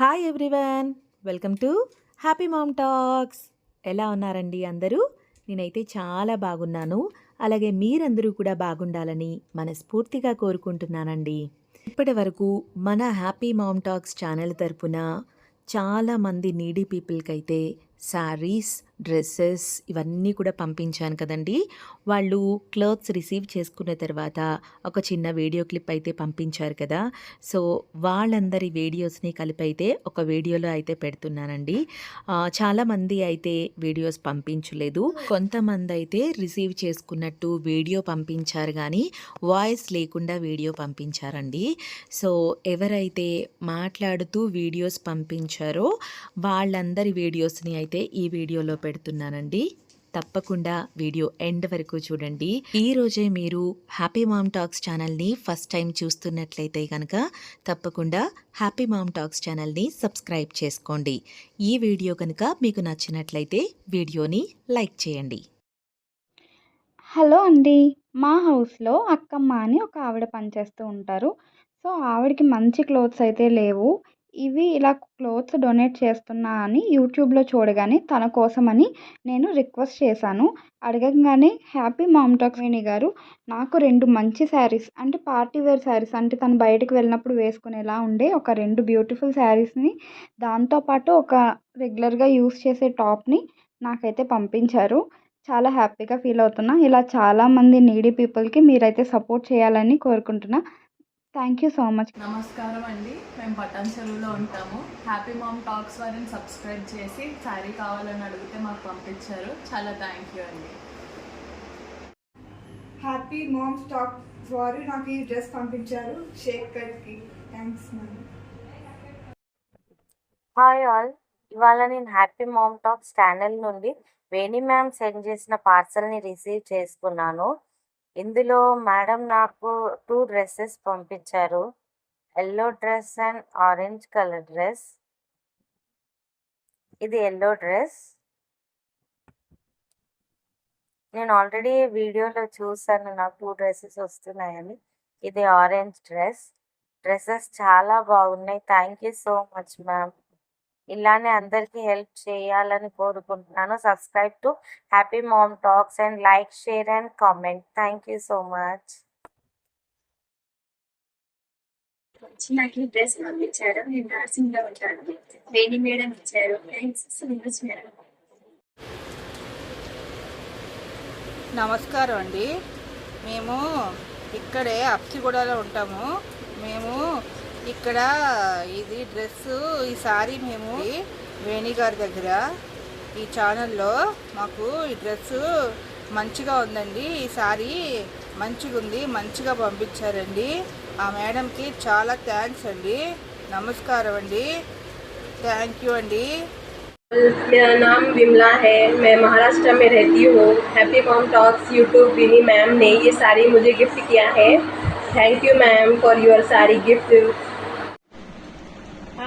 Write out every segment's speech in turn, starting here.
Hi everyone welcome to Happy Mom Talks ఎలా ఉన్నారండి అందరూ? నేనైతే చాలా బాగున్నాను. అలాగే మీరందరూ కూడా బాగుండాలని మనస్ఫూర్తిగా కోరుకుంటున్నానండి. ఇప్పటి వరకు మన హ్యాపీ మామ్ టాక్స్ ఛానల్ తరపున చాలామంది నీడీ పీపుల్కి అయితే శారీస్ డ్రెస్సెస్ ఇవన్నీ కూడా పంపించాను కదండి. వాళ్ళు క్లోత్స్ రిసీవ్ చేసుకున్న తర్వాత ఒక చిన్న వీడియో క్లిప్ అయితే పంపించారు కదా. సో వాళ్ళందరి వీడియోస్ని కలిపి అయితే ఒక వీడియోలో అయితే పెడుతున్నానండి. చాలామంది అయితే వీడియోస్ పంపించలేదు. కొంతమంది అయితే రిసీవ్ చేసుకున్నట్టు వీడియో పంపించారు కానీ వాయిస్ లేకుండా వీడియో పంపించారండి. సో ఎవరైతే మాట్లాడుతూ వీడియోస్ పంపించారో వాళ్ళందరి వీడియోస్ని అయితే ఈ వీడియోలో పెడుతున్నానండి. తప్పకుండా వీడియో ఎండ్ వరకు చూడండి. ఈ రోజే మీరు హ్యాపీ మామ్ టాక్స్ ఛానల్ని ఫస్ట్ టైం చూస్తున్నట్లయితే కనుక తప్పకుండా హ్యాపీ మామ్ టాక్స్ ఛానల్ని సబ్స్క్రైబ్ చేసుకోండి. ఈ వీడియో కనుక మీకు నచ్చినట్లయితే వీడియోని లైక్ చేయండి. హలో అండి. మా హౌస్లో అక్కమ్మ అని ఒక ఆవిడ పనిచేస్తూ ఉంటారు. సో ఆవిడకి మంచి క్లోత్స్ అయితే లేవు. ఇవి ఇలా క్లోత్స్ డొనేట్ చేస్తున్నా అని యూట్యూబ్లో చూడగానే తన కోసమని నేను రిక్వెస్ట్ చేశాను. అడగగానే హ్యాపీ మామ్ టాక్ గారు నాకు రెండు మంచి శారీస్ అంటే పార్టీ వేర్ శారీస్ అంటే తను బయటకు వెళ్ళినప్పుడు వేసుకునేలా ఉండే ఒక రెండు బ్యూటిఫుల్ శారీస్ని దాంతోపాటు ఒక రెగ్యులర్గా యూస్ చేసే టాప్ని నాకైతే పంపించారు. చాలా హ్యాపీగా ఫీల్ అవుతున్నా. ఇలా చాలామంది నీడీ పీపుల్కి మీరైతే సపోర్ట్ చేయాలని కోరుకుంటున్నా. థ్యాంక్ యూ సో మచ్ నమస్కారం అండి. మేము పట్టణ చెరువులో ఉంటాము. హ్యాపీ మామ్ టాక్స్ వారిని సబ్స్క్రైబ్ చేసి శారీ కావాలని అడిగితే మాకు పంపించారు. చాలా థ్యాంక్ యూ అండి. హ్యాపీ మామ్ స్టాక్ వారు నాకు ఈ డ్రెస్ పంపించారు. షేక్ కట్కి థ్యాంక్స్ మ్యామ్ హాయ్ ఆల్ ఇవాళ నేను హ్యాపీ మామ్ టాక్స్ ఛానల్ నుండి వేణి మ్యామ్ సెండ్ చేసిన పార్సల్ని రిసీవ్ చేసుకున్నాను. ఇందులో మేడం నాకు టూ డ్రెస్సెస్ పంపించారు. Yellow dress and orange colour dress. ఇది ఎల్లో డ్రెస్. నేను ఆల్రెడీ వీడియోలో చూసాను నాకు టూ డ్రెస్సెస్ వస్తున్నాయని. ఇది ఆరెంజ్ డ్రెస్. డ్రెస్సెస్ చాలా బాగున్నాయి. Thank you so much ma'am. ఇలానే అందరికీ హెల్ప్ చేయాలని కోరుకుంటున్నాను. Subscribe to Happy Mom Talks and like share and comment. Thank you so much. వచ్చి నాకు ఈ డ్రెస్ పంపించారు. నేను నర్సింగ్లో ఉంటాను. వేణి మేడం ఇచ్చారు. Thanks madam. నమస్కారం అండి. మేము ఇక్కడే అప్సిగూడలో ఉంటాము. మేము ఇక్కడ ఇది డ్రెస్ ఈ సారీ మేము వేణి గారి దగ్గర ఈ ఛానల్లో మాకు ఈ డ్రెస్ మంచిగా ఉందండి ఈ సారీ మంచిగా ఉంది మంచిగా పంపించారండి ఆ మేడంకి చాలా థ్యాంక్స్ అండి నమస్కారం అండి థ్యాంక్ యూ అండి मेरा नाम विमला है मैं महाराष्ट्र में रहती हूँ happy mom talks YouTube Vini ma'am ने ये साड़ी मुझे गिफ्ट किया है thank you ma'am for your sari gift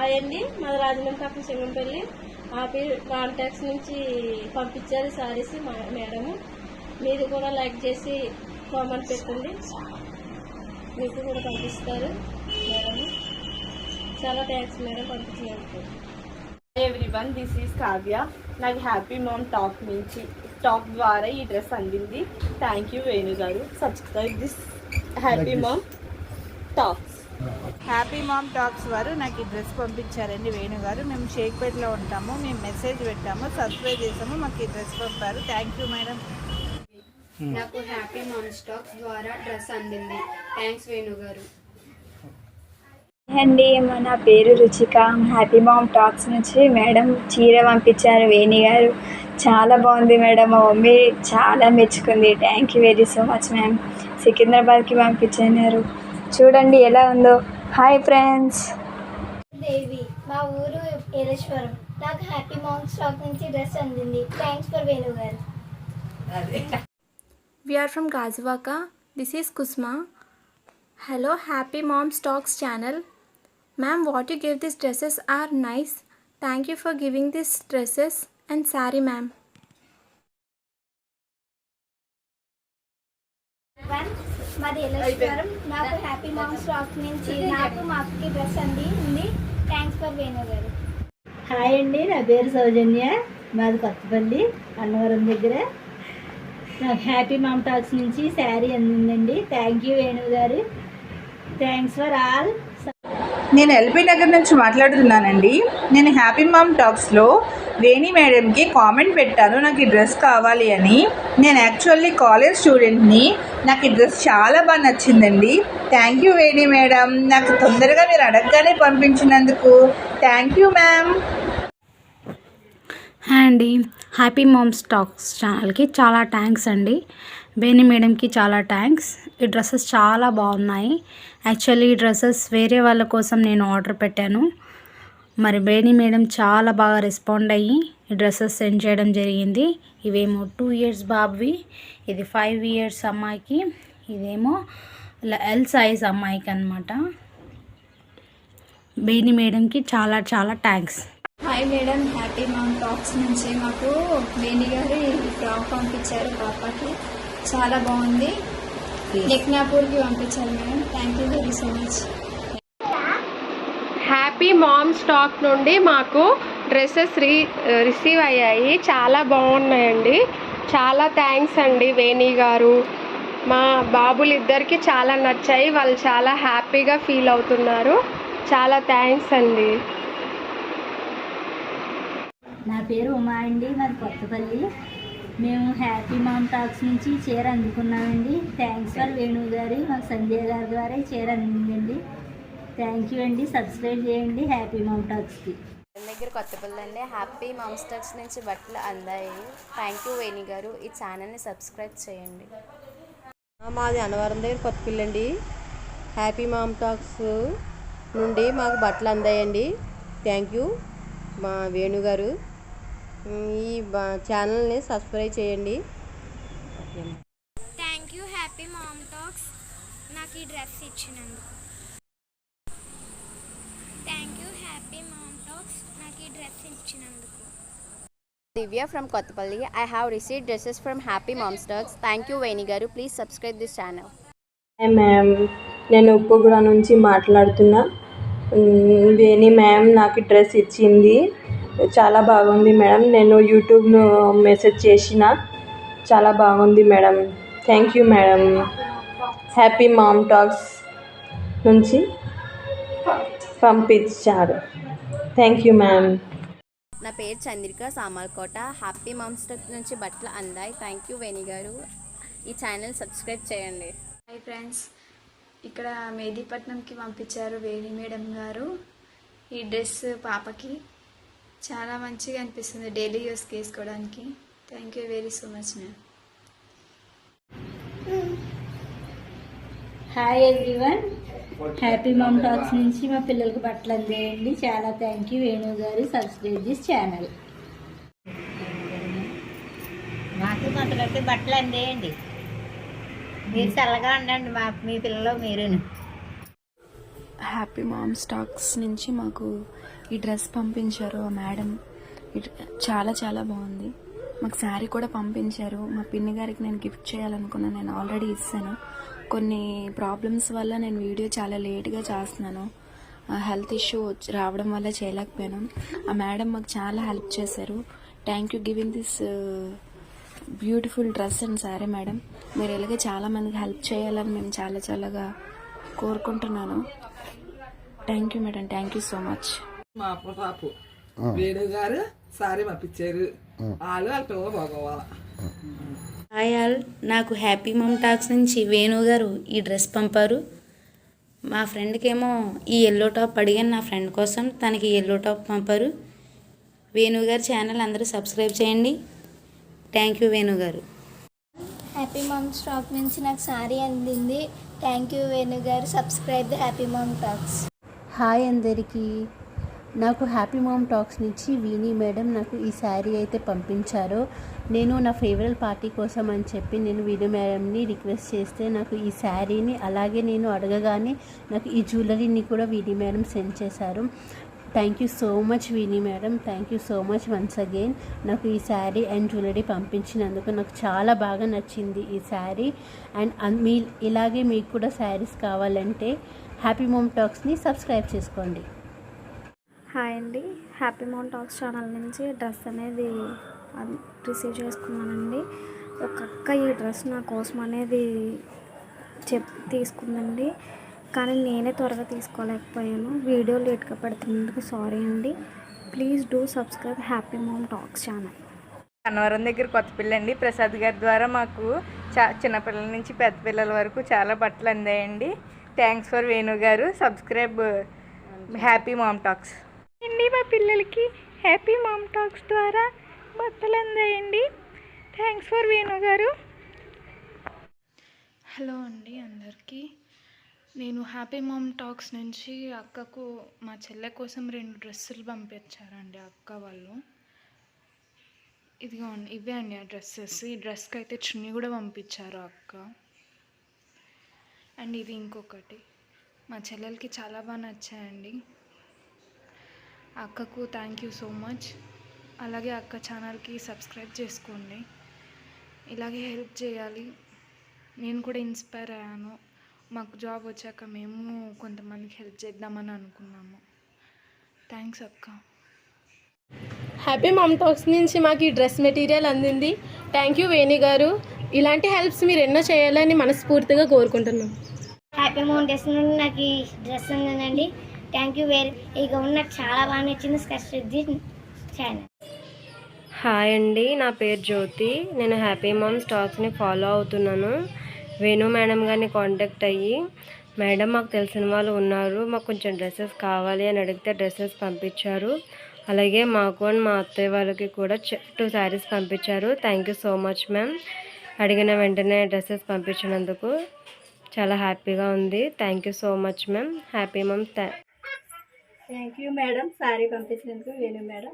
hi అండి మాది రాజమండ్రి పక్కన సింగంపల్లి ఆపి కాంటాక్ట్స్ నుంచి పంపించారు సారీస్ మేడం మీరు కూడా లైక్ చేసి కామెంట్ పెట్టండి. మీకు కూడా పంపిస్తారు మేడం చాలా థ్యాంక్స్ మేడం పంపించినందుకు. ఎవ్రీవన్ దిస్ ఈస్ కావ్య నాకు హ్యాపీ మామ్ టాక్ నుంచి టాక్ ద్వారా ఈ డ్రెస్ అందింది. థ్యాంక్ యూ వేణు గారు. Subscribe this Happy Mom Talks Happy Mom Talks వారు నాకు ఈ డ్రెస్ పంపించారండి వేణు గారు. మేము షేక్పేటలో ఉంటాము మేము మెసేజ్ పెట్టాము సబ్స్క్రైబ్ చేసాము మాకు ఈ డ్రెస్ పంపారు. థ్యాంక్ యూ మేడం నాకు హ్యాపీ మామ్ స్టాక్ ద్వారా డ్రెస్ అందింది. థ్యాంక్స్ వేణు గారు. అండి నా పేరు రుచిక. హ్యాపీ మామ్ టాక్స్ నుంచి మేడం చీర పంపించారు వేణి గారు. చాలా బాగుంది మేడం మా మమ్మీ. చాలా మెచ్చుకుంది. Thank you very so much ma'am సికింద్రాబాద్కి పంపించారు. చూడండి ఎలా ఉందో. హాయ్ ఫ్రెండ్స్ దేవి మా ఊరు ఏలేశ్వరం. నాకు హ్యాపీ మాంగ్ స్టాక్ నుంచి డ్రెస్ అందింది. థ్యాంక్స్ ఫర్ వేణు గారు we are from Gajuwaka this is Kusma hello Happy Mom Talks channel ma'am what you give this dresses are nice thank you for giving this dresses and sari ma'am మాది ఎలక్షరం నాకు happy ma'am స్టాక్ నుంచి నాకు మా అక్కకి dress అంది ఉంది. థ్యాంక్స్ ఫర్ వేణు గారు. హాయ్ అండి నా పేరు సౌజన్య. మాది కొత్తపల్లి అన్నవరం దగ్గర. నాకు హ్యాపీ మామ్ టాక్స్ నుంచి శారీ అందిందండి. థ్యాంక్ యూ వేణు గారు. థ్యాంక్స్ ఫర్ ఆల్ నేను ఎల్బీ నగర్ నుంచి మాట్లాడుతున్నానండి. నేను హ్యాపీ మామ్ టాక్స్లో వేణి మేడంకి కామెంట్ పెట్టాను నాకు ఈ డ్రెస్ కావాలి అని. నేను యాక్చువల్లీ కాలేజ్ స్టూడెంట్ని. నాకు ఈ డ్రెస్ చాలా బాగా నచ్చిందండి. Thank you Veni madam. నాకు తొందరగా మీరు అడగగానే పంపించినందుకు. Thank you ma'am. అండి. హ్యాపీ మామ్స్ టాక్స్ ఛానల్కి చాలా థ్యాంక్స్ అండి. బేని మేడంకి చాలా థ్యాంక్స్ ఈ డ్రెస్సెస్ చాలా బాగున్నాయి. యాక్చువల్లీ ఈ డ్రెస్సెస్ వేరే వాళ్ళ కోసం నేను ఆర్డర్ పెట్టాను. మరి బేని మేడం చాలా బాగా రెస్పాండ్ అయ్యి ఈ డ్రెస్సెస్ సెండ్ చేయడం జరిగింది. ఇవేమో టూ ఇయర్స్ బాబువి. ఇది ఫైవ్ ఇయర్స్ అమ్మాయికి. ఇదేమో ఎల్ సైజ్ అమ్మాయికి అనమాట బేని మేడంకి చాలా చాలా thanks hi madam Happy Mom Talks నుంచి మాకు బేని గారు ఈ ఫ్రాక్ పంపించారు పాపకి. చాలా బాగుంది. లక్నాపూర్కి పంపించారు madam. Thank you very so much Happy Mom stock నుండి మాకు డ్రెస్సెస్ రీ రిసీవ్ అయ్యాయి. చాలా బాగున్నాయండి. చాలా థ్యాంక్స్ అండి వేణి గారు. మా బాబులు ఇద్దరికి చాలా నచ్చాయి. వాళ్ళు చాలా హ్యాపీగా ఫీల్ అవుతున్నారు. చాలా థ్యాంక్స్ అండి. నా పేరు ఉమా అండి. మాది కొత్తపల్లి. మేము హ్యాపీ మామ్ టాక్స్ నుంచి చీర అందుకున్నామండి. థ్యాంక్స్ ఫర్ వేణు గారి మాకు సంజయ్ గారి ద్వారా చీర అందిందండి. థ్యాంక్ యూ అండి. సబ్స్క్రైబ్ చేయండి హ్యాపీ మామ్ టాక్స్కి దగ్గర కొత్తపల్లి అండి హ్యాపీ మామ్స్ టచ్ నుంచి బట్టలు అందాయి. థ్యాంక్ యూ వేణి గారు. ఈ ఛానల్ని సబ్స్క్రైబ్ చేయండి. మాది అన్నవరం దగ్గర కొత్తపిల్లండి హ్యాపీ మామ్ టాక్స్ నుండి మాకు బట్టలు అందాయండి. థ్యాంక్ యూ మా వేణు గారు. ఈ ఛానల్ని సబ్స్క్రైబ్ చేయండి. Thank you Happy Mom Talks నాకు ఈ డ్రెస్ ఇచ్చినందుకు. Thank you Happy Mom Talks నాకు ఈ డ్రెస్ ఇచ్చినందుకు. Divya from Kothapalli. I have receive dresses from Happy Mom's Talks thank you Veni గారు. Please subscribe this channel ma'am నేను ఉప్పుగూడ నుంచి మాట్లాడుతున్నా. వేణి మ్యామ్ నాకు డ్రెస్ ఇచ్చింది. చాలా బాగుంది మేడం. నేను యూట్యూబ్లో మెసేజ్ చేసిన చాలా బాగుంది madam. Thank you madam. Happy Mom Talks నుంచి పంపించారు. థ్యాంక్ యూ మ్యామ్ నా పేరు Chandrika Samarkota Happy Mom's Talks నుంచి బట్టలు అందాయి. థ్యాంక్ యూ వేణి గారు. ఈ ఛానల్ సబ్స్క్రైబ్ చేయండి. హాయ్ ఫ్రెండ్స్ ఇక్కడ మేదీపట్నంకి పంపించారు వేణి మేడం గారు. ఈ డ్రెస్ పాపకి. చాలా మంచిగా అనిపిస్తుంది డైలీ యూస్కి వేసుకోవడానికి thank you very so much ma'am hi everyone Happy Mom Talks నుంచి మా పిల్లలకు బట్టలు అందేయండి. చాలా థ్యాంక్ యూ వేణు గారు సబ్స్క్రైబ్ దిస్ ఛానల్ మాకు కొంతమంది బట్టలు అందేయండి. మీరు చల్లగా ఉండండి మా మీ పిల్లలు మీరును. హ్యాపీ మామ్ స్టాక్స్ నుంచి మాకు ఈ డ్రెస్ పంపించారు ఆ మేడం. చాలా చాలా బాగుంది. మాకు శారీ కూడా పంపించారు. మా పిన్ని గారికి నేను గిఫ్ట్ చేయాలనుకున్నాను నేను ఆల్రెడీ ఇస్తాను కొన్ని ప్రాబ్లమ్స్ వల్ల నేను వీడియో చాలా లేట్గా చేస్తున్నాను. హెల్త్ ఇష్యూ రావడం వల్ల చేయలేకపోయాను. ఆ మేడం మాకు చాలా హెల్ప్ చేశారు. Thank you giving this beautiful dress and sari madam. మీరు ఇలాగే చాలామందికి హెల్ప్ చేయాలని మేము చాలా చాలాగా కోరుకుంటున్నాను. Thank you madam. Thank you so much. మా పాపు వేణు గారు సారీ పంపించారు వాళ్ళు వాళ్ళ పిల్లలు బాగోవాలి హాయ్ ఆల్ నాకు హ్యాపీ మమ్ టాక్స్ నుంచి వేణు గారు ఈ డ్రెస్ పంపారు. మా ఫ్రెండ్కి ఏమో ఈ ఎల్లో టాప్ అడిగాను నా ఫ్రెండ్ కోసం తనకి ఎల్లో టాప్ పంపారు. వేణు గారి ఛానల్ అందరూ సబ్స్క్రైబ్ చేయండి. థ్యాంక్ యూ వేణు గారు హ్యాపీ మామ్ స్టాక్ నుంచి నాకు సారీ అందింది. థ్యాంక్ యూ వేణు గారు subscribe the Happy Mom Talks. Hi అందరికీ. నాకు హ్యాపీ మామ్ టాక్స్ నుంచి వీణి మేడం నాకు ఈ శారీ అయితే పంపించారు. నేను నా ఫేవరెట్ పార్టీ కోసం అని చెప్పి నేను వీణి మేడంని రిక్వెస్ట్ చేస్తే నాకు ఈ శారీని అలాగే నేను అడగగానే నాకు ఈ జ్యువెలరీని కూడా వీణి మేడం సెండ్ చేశారు. Thank you so much Veeni madam. Thank you so much once again నాకు ఈ శారీ అండ్ జ్యువెలరీ పంపించినందుకు నాకు చాలా బాగా నచ్చింది ఈ శారీ. అండ్ అన్- మీ ఇలాగే మీకు కూడా శారీస్ కావాలంటే హ్యాపీ మోమ్ టాక్స్ని సబ్స్క్రైబ్ చేసుకోండి. హాయ్ అండి. హ్యాపీ మౌన్ టాక్స్ ఛానల్ నుంచి డ్రెస్ అనేది రిసీవ్ చేసుకున్నానండి. ఒక అక్క ఈ డ్రెస్ నా కోసం అనేది చెప్ తీసుకుందండి. కానీ నేనే త్వరగా తీసుకోలేకపోయాను. వీడియో లేట్గా పెడుతున్నందుకు సారీ అండి. Please do subscribe Happy Mom Talks channel Annavaram దగ్గర కొత్త అండి ప్రసాద్ గారి ద్వారా మాకు చా చిన్నపిల్లల నుంచి పెద్ద పిల్లల వరకు చాలా బట్టలు అందాయండి. థ్యాంక్స్ ఫర్ వేణు గారు. సబ్స్క్రైబ్ హ్యాపీ మామ్ టాక్స్ అండి మా పిల్లలకి హ్యాపీ మామ్ టాక్స్ ద్వారా బట్టలు అందాయండి థ్యాంక్స్ ఫర్ వేణు గారు. హలో అండి అందరికీ. నేను హ్యాపీ మామ్ టాక్స్ నుంచి అక్కకు మా చెల్లె కోసం రెండు డ్రెస్సులు పంపించారండి అక్క వాళ్ళు. ఇదిగో ఇవే అండి ఆ డ్రెస్సెస్. ఈ డ్రెస్కి అయితే చున్నీ కూడా పంపించారు అక్క. అండ్ ఇది ఇంకొకటి. మా చెల్లెలకి చాలా బాగా నచ్చాయండి. అక్కకు థ్యాంక్ యూ సో మచ్ అలాగే అక్క ఛానల్కి సబ్స్క్రైబ్ చేసుకోండి. ఇలాగే హెల్ప్ చేయాలి. నేను కూడా ఇన్స్పైర్ అయ్యాను. మాకు జాబ్ వచ్చాక మేము కొంతమందికి హెల్ప్ చేద్దామని అనుకున్నాము. థ్యాంక్స్ అక్క. హ్యాపీ మమ్ టాక్స్ నుంచి మాకు ఈ డ్రెస్ మెటీరియల్ అందింది. థ్యాంక్ యూ వేణి గారు. ఇలాంటి హెల్ప్స్ మీరు ఎన్నో చేయాలని మనస్ఫూర్తిగా కోరుకుంటున్నాం. హ్యాపీ మౌంటైన్స్ నుండి నాకు ఈ డ్రెస్ ఉందండి థ్యాంక్ యూ వెరీ ఇక ఉన్న నాకు చాలా బాగా నచ్చింది స్కర్షిద్ది ఛానల్. హాయ్ అండి నా పేరు జ్యోతి. నేను హ్యాపీ మామ్ స్టాక్స్ని ఫాలో అవుతున్నాను. వేణు మేడం గారిని కాంటాక్ట్ అయ్యి మేడం మాకు తెలిసిన వాళ్ళు ఉన్నారు. మాకు కొంచెం డ్రెస్సెస్ కావాలి అని అడిగితే డ్రెస్సెస్ పంపించారు. అలాగే మాకు అండ్ మా అత్తయ్య వాళ్ళకి కూడా టూ శారీస్ పంపించారు. Thank you so much ma'am అడిగిన వెంటనే డ్రెస్సెస్ పంపించినందుకు చాలా హ్యాపీగా ఉంది. Thank you so much ma'am happy ma'am thank thank you madam. Sari పంపించినందుకు Venu madam.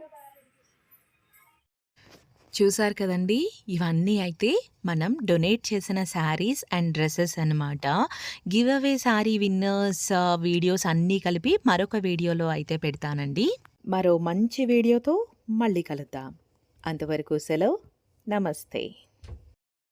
చూసారు కదండి ఇవన్నీ అయితే మనం డొనేట్ చేసిన శారీస్ అండ్ డ్రెస్సెస్ అన్నమాట. Give away sari winners videos అన్నీ కలిపి మరొక వీడియోలో అయితే పెడతానండి. మరో మంచి వీడియోతో మళ్ళీ కలుద్దాం. అంతవరకు సెలవు. నమస్తే.